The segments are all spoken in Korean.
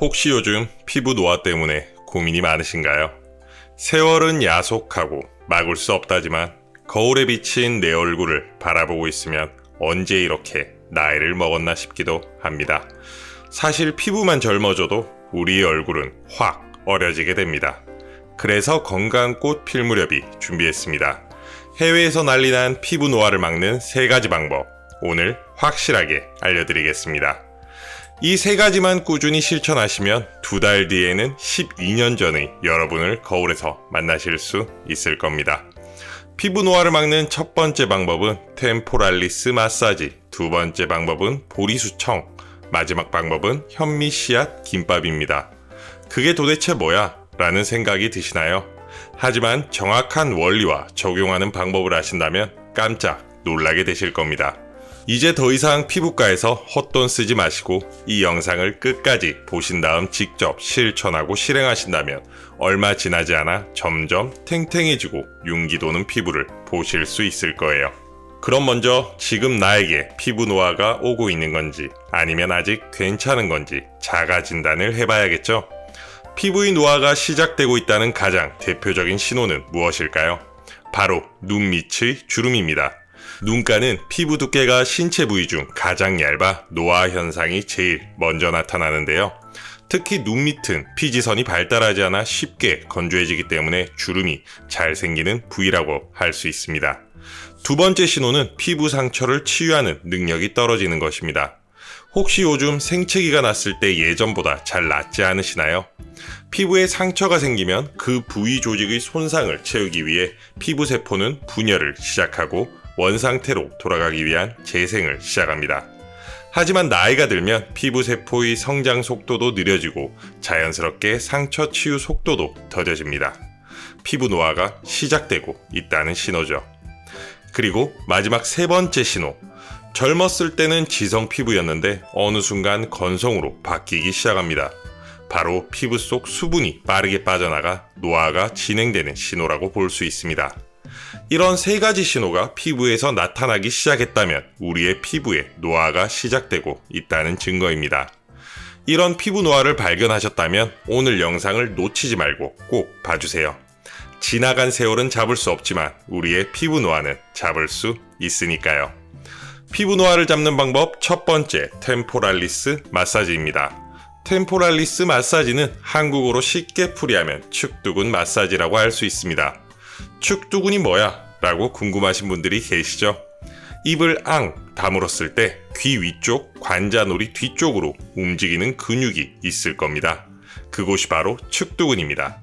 혹시 요즘 피부 노화 때문에 고민이 많으신가요? 세월은 야속하고 막을 수 없다지만 거울에 비친 내 얼굴을 바라보고 있으면 언제 이렇게 나이를 먹었나 싶기도 합니다. 사실 피부만 젊어져도 우리의 얼굴은 확 어려지게 됩니다. 그래서 건강꽃 필 무렵이 준비했습니다. 해외에서 난리난 피부 노화를 막는 세 가지 방법 오늘 확실하게 알려드리겠습니다. 이 세 가지만 꾸준히 실천하시면 두 달 뒤에는 12년 전의 여러분을 거울에서 만나실 수 있을 겁니다. 피부 노화를 막는 첫 번째 방법은 템포랄리스 마사지, 두 번째 방법은 보리수청, 마지막 방법은 현미 씨앗 김밥입니다. 그게 도대체 뭐야? 라는 생각이 드시나요? 하지만 정확한 원리와 적용하는 방법을 아신다면 깜짝 놀라게 되실 겁니다. 이제 더 이상 피부과에서 헛돈 쓰지 마시고 이 영상을 끝까지 보신 다음 직접 실천하고 실행하신다면 얼마 지나지 않아 점점 탱탱해지고 윤기 도는 피부를 보실 수 있을 거예요. 그럼 먼저 지금 나에게 피부 노화가 오고 있는 건지 아니면 아직 괜찮은 건지 자가 진단을 해봐야겠죠? 피부의 노화가 시작되고 있다는 가장 대표적인 신호는 무엇일까요? 바로 눈 밑의 주름입니다. 눈가는 피부 두께가 신체 부위 중 가장 얇아 노화 현상이 제일 먼저 나타나는데요. 특히 눈 밑은 피지선이 발달하지 않아 쉽게 건조해지기 때문에 주름이 잘 생기는 부위라고 할 수 있습니다. 두 번째 신호는 피부 상처를 치유하는 능력이 떨어지는 것입니다. 혹시 요즘 생채기가 났을 때 예전보다 잘 낫지 않으시나요? 피부에 상처가 생기면 그 부위 조직의 손상을 채우기 위해 피부 세포는 분열을 시작하고 원상태로 돌아가기 위한 재생을 시작합니다. 하지만 나이가 들면 피부 세포의 성장 속도도 느려지고 자연스럽게 상처 치유 속도도 더뎌집니다. 피부 노화가 시작되고 있다는 신호죠. 그리고 마지막 세 번째 신호. 젊었을 때는 지성 피부였는데 어느 순간 건성으로 바뀌기 시작합니다. 바로 피부 속 수분이 빠르게 빠져나가 노화가 진행되는 신호라고 볼 수 있습니다. 이런 세 가지 신호가 피부에서 나타나기 시작했다면 우리의 피부에 노화가 시작되고 있다는 증거입니다. 이런 피부 노화를 발견하셨다면 오늘 영상을 놓치지 말고 꼭 봐주세요. 지나간 세월은 잡을 수 없지만 우리의 피부 노화는 잡을 수 있으니까요. 피부 노화를 잡는 방법 첫 번째 템포랄리스 마사지입니다. 템포랄리스 마사지는 한국어로 쉽게 풀이하면 축두근 마사지라고 할 수 있습니다. 축두근이 뭐야? 라고 궁금하신 분들이 계시죠? 입을 앙 다물었을 때 귀 위쪽 관자놀이 뒤쪽으로 움직이는 근육이 있을 겁니다. 그곳이 바로 축두근입니다.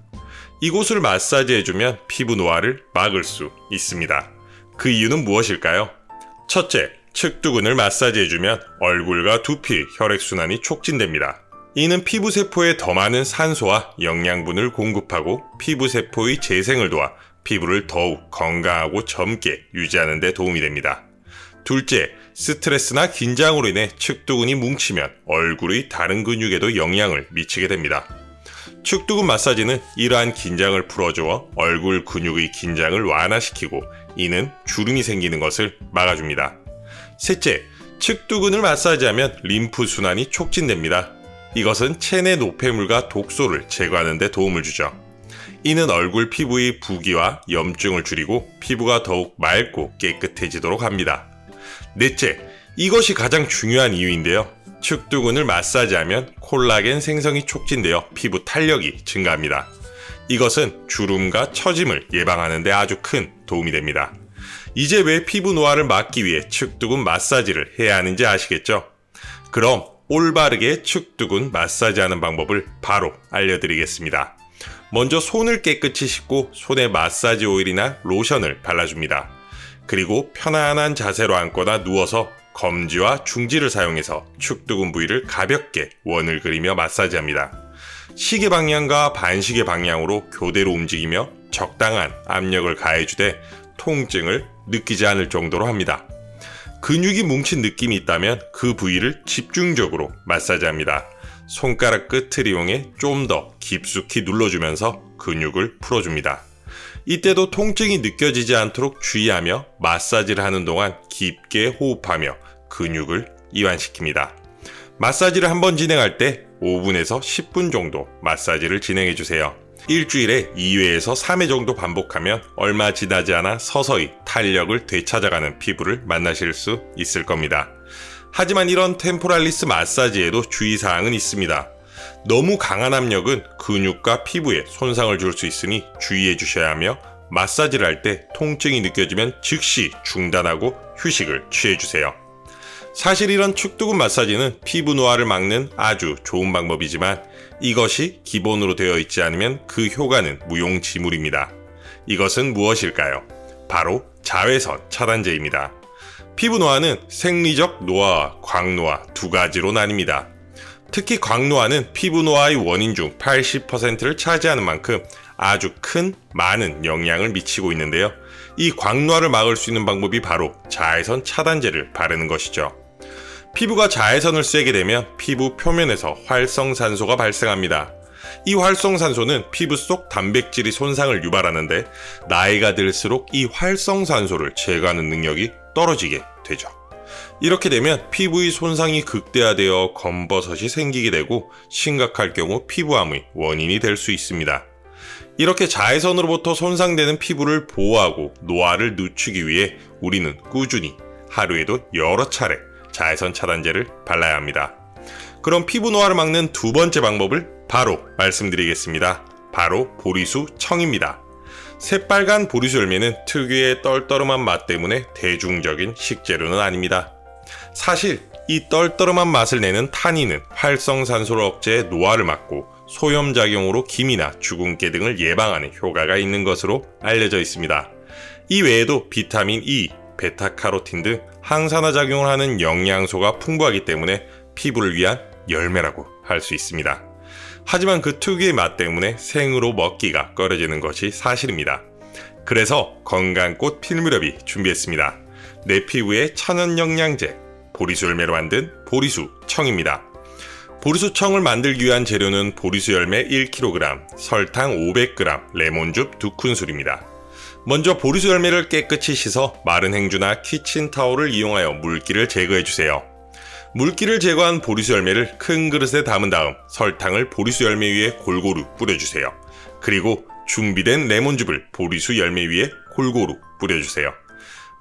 이곳을 마사지해주면 피부 노화를 막을 수 있습니다. 그 이유는 무엇일까요? 첫째, 측두근을 마사지해주면 얼굴과 두피, 혈액순환이 촉진됩니다. 이는 피부세포에 더 많은 산소와 영양분을 공급하고 피부세포의 재생을 도와 피부를 더욱 건강하고 젊게 유지하는 데 도움이 됩니다. 둘째, 스트레스나 긴장으로 인해 측두근이 뭉치면 얼굴의 다른 근육에도 영향을 미치게 됩니다. 축두근 마사지는 이러한 긴장을 풀어주어 얼굴 근육의 긴장을 완화시키고 이는 주름이 생기는 것을 막아줍니다. 셋째, 측두근을 마사지하면 림프 순환이 촉진됩니다. 이것은 체내 노폐물과 독소를 제거하는 데 도움을 주죠. 이는 얼굴 피부의 부기와 염증을 줄이고 피부가 더욱 맑고 깨끗해지도록 합니다. 넷째, 이것이 가장 중요한 이유인데요. 축두근을 마사지하면 콜라겐 생성이 촉진되어 피부 탄력이 증가합니다. 이것은 주름과 처짐을 예방하는 데 아주 큰 도움이 됩니다. 이제 왜 피부 노화를 막기 위해 축두근 마사지를 해야 하는지 아시겠죠? 그럼 올바르게 축두근 마사지하는 방법을 바로 알려드리겠습니다. 먼저 손을 깨끗이 씻고 손에 마사지 오일이나 로션을 발라줍니다. 그리고 편안한 자세로 앉거나 누워서 검지와 중지를 사용해서 축두근 부위를 가볍게 원을 그리며 마사지합니다. 시계 방향과 반시계 방향으로 교대로 움직이며 적당한 압력을 가해주되 통증을 느끼지 않을 정도로 합니다. 근육이 뭉친 느낌이 있다면 그 부위를 집중적으로 마사지합니다. 손가락 끝을 이용해 좀 더 깊숙이 눌러주면서 근육을 풀어줍니다. 이때도 통증이 느껴지지 않도록 주의하며 마사지를 하는 동안 깊게 호흡하며 근육을 이완시킵니다. 마사지를 한번 진행할 때 5분에서 10분 정도 마사지를 진행해 주세요. 일주일에 2회에서 3회 정도 반복하면 얼마 지나지 않아 서서히 탄력을 되찾아가는 피부를 만나실 수 있을 겁니다. 하지만 이런 템포랄리스 마사지에도 주의사항은 있습니다. 너무 강한 압력은 근육과 피부에 손상을 줄 수 있으니 주의해 주셔야 하며 마사지를 할 때 통증이 느껴지면 즉시 중단하고 휴식을 취해 주세요. 사실 이런 축두근 마사지는 피부 노화를 막는 아주 좋은 방법이지만 이것이 기본으로 되어 있지 않으면 그 효과는 무용지물입니다. 이것은 무엇일까요? 바로 자외선 차단제입니다. 피부 노화는 생리적 노화와 광노화 두 가지로 나뉩니다. 특히 광노화는 피부 노화의 원인 중 80%를 차지하는 만큼 아주 큰 많은 영향을 미치고 있는데요. 이 광노화를 막을 수 있는 방법이 바로 자외선 차단제를 바르는 것이죠. 피부가 자외선을 쐬게 되면 피부 표면에서 활성산소가 발생합니다. 이 활성산소는 피부 속 단백질이 손상을 유발하는데 나이가 들수록 이 활성산소를 제거하는 능력이 떨어지게 되죠. 이렇게 되면 피부의 손상이 극대화되어 검버섯이 생기게 되고 심각할 경우 피부암의 원인이 될 수 있습니다. 이렇게 자외선으로부터 손상되는 피부를 보호하고 노화를 늦추기 위해 우리는 꾸준히 하루에도 여러 차례 자외선 차단제를 발라야 합니다. 그럼 피부 노화를 막는 두 번째 방법을 바로 말씀드리겠습니다. 바로 보리수 청입니다. 새빨간 보리수 열매는 특유의 떨떠름한 맛 때문에 대중적인 식재료는 아닙니다. 사실 이 떨떠름한 맛을 내는 타닌은 활성산소를 억제해 노화를 막고 소염작용으로 김이나 주근깨 등을 예방하는 효과가 있는 것으로 알려져 있습니다. 이 외에도 비타민 E, 베타카로틴 등 항산화 작용을 하는 영양소가 풍부하기 때문에 피부를 위한 열매라고 할 수 있습니다. 하지만 그 특유의 맛 때문에 생으로 먹기가 꺼려지는 것이 사실입니다. 그래서 건강꽃 필무렵이 준비했습니다. 내 피부에 천연 영양제, 보리수 열매로 만든 보리수 청입니다. 보리수 청을 만들기 위한 재료는 보리수 열매 1kg, 설탕 500g, 레몬즙 2큰술입니다. 먼저 보리수 열매를 깨끗이 씻어 마른 행주나 키친타올을 이용하여 물기를 제거해 주세요. 물기를 제거한 보리수 열매를 큰 그릇에 담은 다음 설탕을 보리수 열매 위에 골고루 뿌려주세요. 그리고 준비된 레몬즙을 보리수 열매 위에 골고루 뿌려주세요.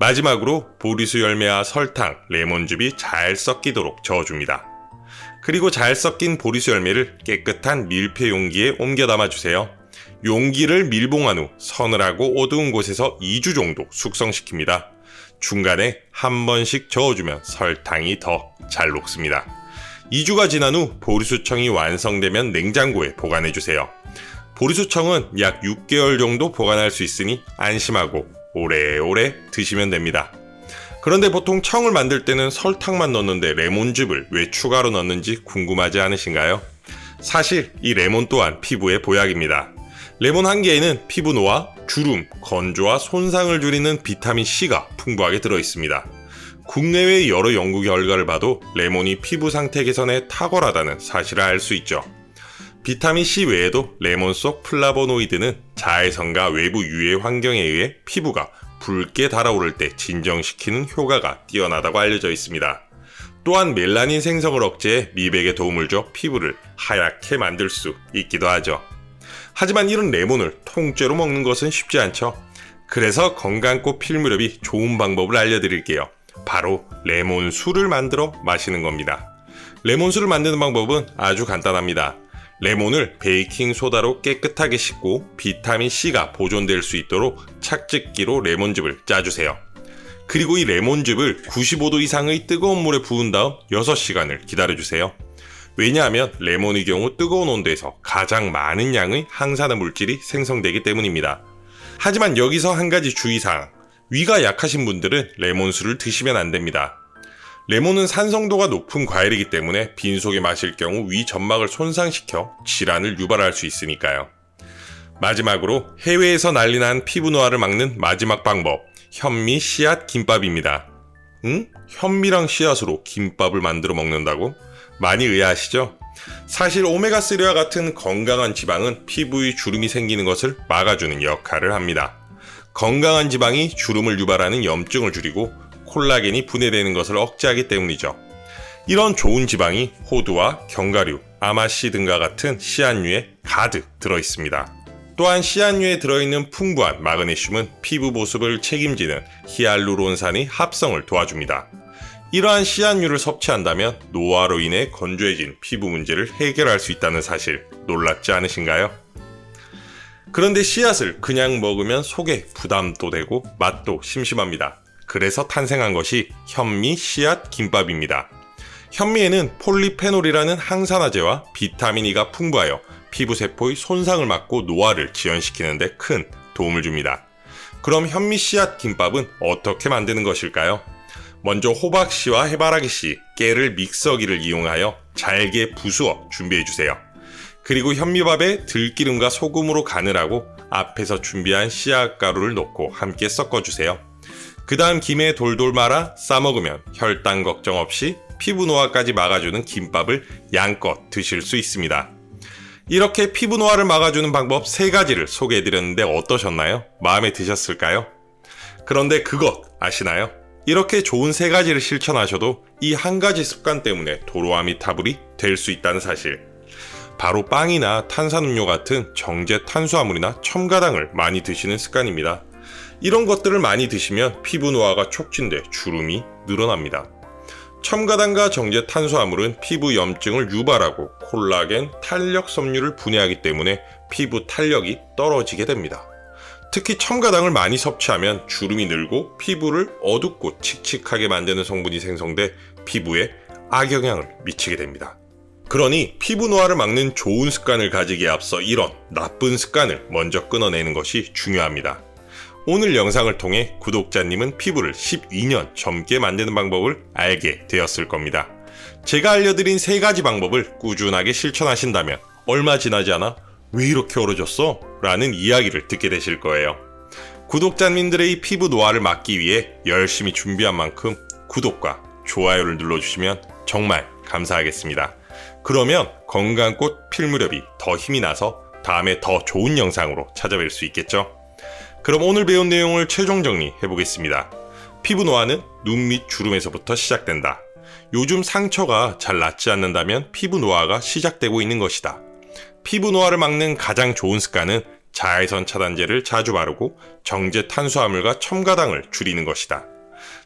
마지막으로 보리수 열매와 설탕, 레몬즙이 잘 섞이도록 저어줍니다. 그리고 잘 섞인 보리수 열매를 깨끗한 밀폐 용기에 옮겨 담아주세요. 용기를 밀봉한 후 서늘하고 어두운 곳에서 2주 정도 숙성시킵니다. 중간에 한 번씩 저어주면 설탕이 더 잘 녹습니다. 2주가 지난 후 보리수청이 완성되면 냉장고에 보관해주세요. 보리수청은 약 6개월 정도 보관할 수 있으니 안심하고 오래오래 드시면 됩니다. 그런데 보통 청을 만들 때는 설탕만 넣는데 레몬즙을 왜 추가로 넣는지 궁금하지 않으신가요? 사실 이 레몬 또한 피부의 보약입니다. 레몬 한 개에는 피부 노화, 주름, 건조와 손상을 줄이는 비타민 C가 풍부하게 들어 있습니다. 국내외 여러 연구 결과를 봐도 레몬이 피부 상태 개선에 탁월하다는 사실을 알 수 있죠. 비타민 C 외에도 레몬 속 플라보노이드는 자외선과 외부 유해 환경에 의해 피부가 붉게 달아오를 때 진정시키는 효과가 뛰어나다고 알려져 있습니다. 또한 멜라닌 생성을 억제해 미백에 도움을 줘 피부를 하얗게 만들 수 있기도 하죠. 하지만 이런 레몬을 통째로 먹는 것은 쉽지 않죠. 그래서 건강꽃 필 무렵이 좋은 방법을 알려드릴게요. 바로 레몬수를 만들어 마시는 겁니다. 레몬수를 만드는 방법은 아주 간단합니다. 레몬을 베이킹 소다로 깨끗하게 씻고 비타민 C가 보존될 수 있도록 착즙기로 레몬즙을 짜주세요. 그리고 이 레몬즙을 95도 이상의 뜨거운 물에 부은 다음 6시간을 기다려주세요. 왜냐하면 레몬의 경우 뜨거운 온도에서 가장 많은 양의 항산화 물질이 생성되기 때문입니다. 하지만 여기서 한 가지 주의사항. 위가 약하신 분들은 레몬수를 드시면 안 됩니다. 레몬은 산성도가 높은 과일이기 때문에 빈속에 마실 경우 위 점막을 손상시켜 질환을 유발할 수 있으니까요. 마지막으로 해외에서 난리난 피부 노화를 막는 마지막 방법, 현미 씨앗 김밥입니다. 응? 현미랑 씨앗으로 김밥을 만들어 먹는다고? 많이 의아하시죠? 사실 오메가3와 같은 건강한 지방은 피부의 주름이 생기는 것을 막아주는 역할을 합니다. 건강한 지방이 주름을 유발하는 염증을 줄이고 콜라겐이 분해되는 것을 억제하기 때문이죠. 이런 좋은 지방이 호두와 견과류, 아마씨 등과 같은 씨앗류에 가득 들어 있습니다. 또한 씨앗류에 들어있는 풍부한 마그네슘은 피부 보습을 책임지는 히알루론산이 합성을 도와줍니다. 이러한 씨앗류를 섭취한다면 노화로 인해 건조해진 피부 문제를 해결할 수 있다는 사실 놀랍지 않으신가요? 그런데 씨앗을 그냥 먹으면 속에 부담도 되고 맛도 심심합니다. 그래서 탄생한 것이 현미 씨앗 김밥입니다. 현미에는 폴리페놀이라는 항산화제와 비타민 E가 풍부하여 피부 세포의 손상을 막고 노화를 지연시키는데 큰 도움을 줍니다. 그럼 현미 씨앗 김밥은 어떻게 만드는 것일까요? 먼저 호박 씨와 해바라기 씨, 깨를 믹서기를 이용하여 잘게 부수어 준비해 주세요. 그리고 현미밥에 들기름과 소금으로 간을 하고 앞에서 준비한 씨앗 가루를 넣고 함께 섞어 주세요. 그 다음 김에 돌돌 말아 싸먹으면 혈당 걱정 없이 피부 노화까지 막아주는 김밥을 양껏 드실 수 있습니다. 이렇게 피부 노화를 막아주는 방법 세 가지를 소개해드렸는데 어떠셨나요? 마음에 드셨을까요? 그런데 그것 아시나요? 이렇게 좋은 세 가지를 실천하셔도 이 한 가지 습관 때문에 도로아미 타불이 될 수 있다는 사실. 바로 빵이나 탄산음료 같은 정제 탄수화물이나 첨가당을 많이 드시는 습관입니다. 이런 것들을 많이 드시면 피부 노화가 촉진돼 주름이 늘어납니다. 첨가당과 정제 탄수화물은 피부 염증을 유발하고 콜라겐, 탄력 섬유를 분해하기 때문에 피부 탄력이 떨어지게 됩니다. 특히 첨가당을 많이 섭취하면 주름이 늘고 피부를 어둡고 칙칙하게 만드는 성분이 생성돼 피부에 악영향을 미치게 됩니다. 그러니 피부 노화를 막는 좋은 습관을 가지기에 앞서 이런 나쁜 습관을 먼저 끊어내는 것이 중요합니다. 오늘 영상을 통해 구독자님은 피부를 12년 젊게 만드는 방법을 알게 되었을 겁니다. 제가 알려드린 세 가지 방법을 꾸준하게 실천하신다면 얼마 지나지 않아 왜 이렇게 어려졌어? 라는 이야기를 듣게 되실 거예요. 구독자님들의 이 피부 노화를 막기 위해 열심히 준비한 만큼 구독과 좋아요를 눌러주시면 정말 감사하겠습니다. 그러면 건강꽃 필 무렵이 더 힘이 나서 다음에 더 좋은 영상으로 찾아뵐 수 있겠죠? 그럼 오늘 배운 내용을 최종 정리해 보겠습니다. 피부 노화는 눈 밑 주름에서부터 시작된다. 요즘 상처가 잘 낫지 않는다면 피부 노화가 시작되고 있는 것이다. 피부 노화를 막는 가장 좋은 습관은 자외선 차단제를 자주 바르고 정제 탄수화물과 첨가당을 줄이는 것이다.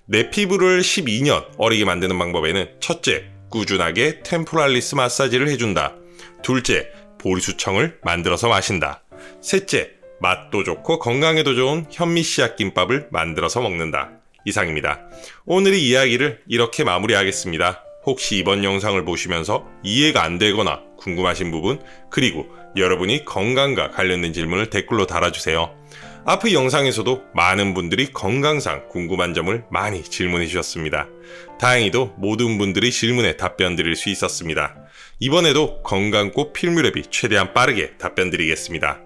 내 피부를 12년 어리게 만드는 방법에는 첫째, 꾸준하게 템포랄리스 마사지를 해준다. 둘째, 보리수청을 만들어서 마신다. 셋째, 맛도 좋고 건강에도 좋은 현미 씨앗 김밥을 만들어서 먹는다. 이상입니다. 오늘의 이야기를 이렇게 마무리하겠습니다. 혹시 이번 영상을 보시면서 이해가 안 되거나 궁금하신 부분, 그리고 여러분이 건강과 관련된 질문을 댓글로 달아주세요. 앞의 영상에서도 많은 분들이 건강상 궁금한 점을 많이 질문해 주셨습니다. 다행히도 모든 분들이 질문에 답변 드릴 수 있었습니다. 이번에도 건강꽃 필무렵이 최대한 빠르게 답변 드리겠습니다.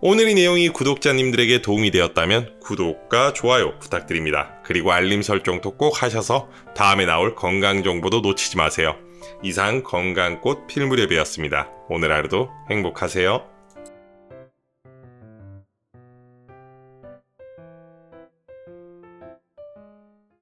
오늘 이 내용이 구독자님들에게 도움이 되었다면 구독과 좋아요 부탁드립니다. 그리고 알림 설정도 꼭 하셔서 다음에 나올 건강 정보도 놓치지 마세요. 이상 건강꽃 필무렵이었습니다. 오늘 하루도 행복하세요.